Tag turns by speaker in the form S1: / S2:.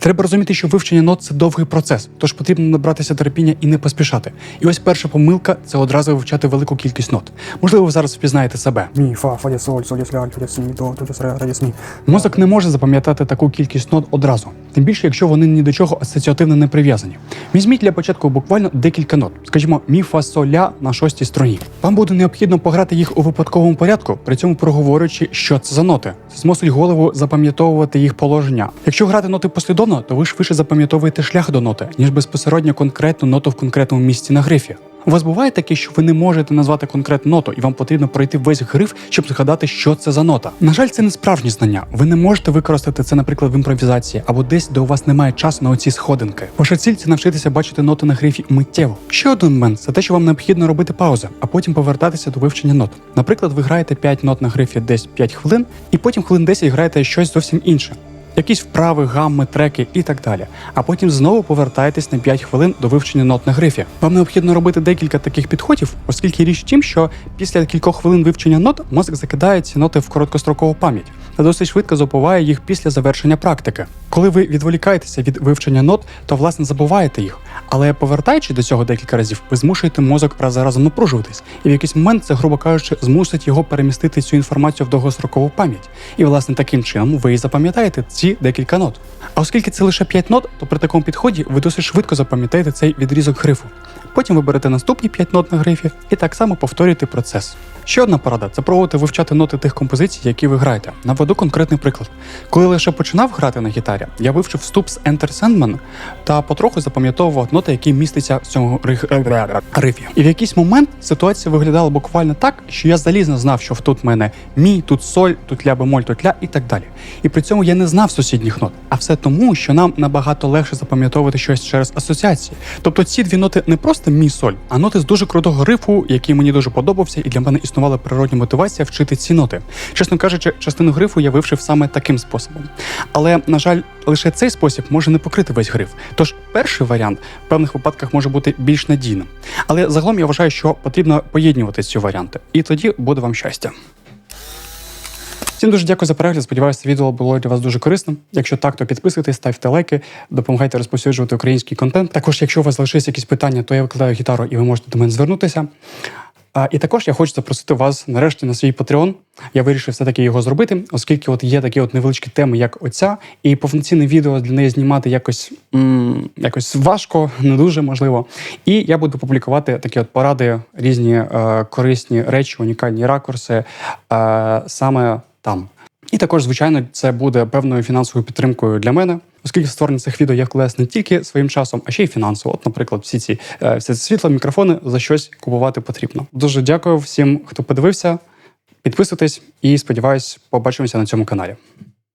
S1: Треба розуміти, що вивчення нот це довгий процес, тож потрібно набратися терпіння і не поспішати. І ось перша помилка це одразу вивчати велику кількість нот. Можливо, ви зараз впізнаєте себе.
S2: Мі, фа, фа, дес, соль, соль, дес, ля, ля, дес, ми, до, до, дес, ре, ре, дес, ми.
S1: Мозок не може запам'ятати таку кількість нот одразу, тим більше, якщо вони ні до чого асоціативно не прив'язані. Візьміть для початку буквально декілька нот, скажімо, мі, фа, соль, ля на шостій струні. Вам буде необхідно пограти їх у випадковому порядку, при цьому проговорюючи, що це за ноти. Змусить голову запам'ятовувати їх положення. Якщо грати ноти послідовно, то ви швидше запам'ятовуєте шлях до ноти, ніж безпосередньо конкретну ноту в конкретному місці на грифі. У вас буває таке, що ви не можете назвати конкретну ноту, і вам потрібно пройти весь гриф, щоб згадати, що це за нота. На жаль, це не справжні знання. Ви не можете використати це, наприклад, в імпровізації або десь, де у вас немає часу на оці сходинки. Ваша ціль це навчитися бачити ноти на грифі миттєво. Ще один момент це те, що вам необхідно робити паузи, а потім повертатися до вивчення нот. Наприклад, ви граєте 5 нот на грифі десь 5 хвилин, і потім хвилин 10 граєте щось зовсім інше якісь вправи, гамми, треки і так далі. А потім знову повертаєтесь на 5 хвилин до вивчення нот на грифі. Вам необхідно робити декілька таких підходів, оскільки річ в тім, що після кількох хвилин вивчення нот мозок закидає ці ноти в короткострокову пам'ять та досить швидко забуває їх після завершення практики. Коли ви відволікаєтеся від вивчення нот, то власне забуваєте їх. Але повертаючись до цього декілька разів, ви змушуєте мозок раз разом напружуватись, і в якийсь момент це, грубо кажучи, змусить його перемістити цю інформацію в довгострокову пам'ять. І власне таким чином ви і запам'ятаєте ці декілька нот. А оскільки це лише 5 нот, то при такому підході ви досить швидко запам'ятаєте цей відрізок грифу. Потім ви берете наступні 5 нот на грифі і так само повторюєте процес. Ще одна порада це пробувати вивчати ноти тих композицій, які ви граєте. Наведу конкретний приклад. Коли лише починав грати на гітарі, я вивчив вступ з Enter Sandman та потроху запам'ятовував ноти, які містяться в цьому рих- рифі. І в якийсь момент ситуація виглядала буквально так, що я залізно знав, що тут в мене мі, тут соль, тут ля бемоль, тут ля і так далі. І при цьому я не знав сусідніх нот. А все тому, що нам набагато легше запам'ятовувати щось через асоціації. Тобто ці дві ноти не просто мі соль, а ноти з дуже крутого рифу, який мені дуже подобався, і для мене існувала природня мотивація вчити ці ноти. Чесно кажучи, частину грифу я вивчив саме таким способом. Але, на жаль, лише цей спосіб може не покрити весь гриф. Тож перший варіант в певних випадках може бути більш надійним. Але загалом я вважаю, що потрібно поєднувати ці варіанти, і тоді буде вам щастя. Всім дуже дякую за перегляд. Сподіваюся, відео було для вас дуже корисним. Якщо так, то підписуйтесь, ставте лайки, допомагайте розповсюджувати український контент. Також, якщо у вас залишилися якісь питання, то я викладаю гітару і ви можете до мене звернутися. А, і також я хочу запросити вас нарешті на свій Patreon. Я вирішив все-таки його зробити, оскільки от є такі от невеличкі теми, як оця, і повноцінне відео для неї знімати якось, м- якось важко, не дуже можливо. І я буду публікувати такі от поради, різні е, корисні речі, унікальні ракурси е, саме там. І також, звичайно, це буде певною фінансовою підтримкою для мене, оскільки створення цих відео є вкладаюсь не тільки своїм часом, а ще й фінансово. От, наприклад, всі ці е, все світло, мікрофони за щось купувати потрібно. Дуже дякую всім, хто подивився. Підписуйтесь і сподіваюсь, побачимося на цьому каналі.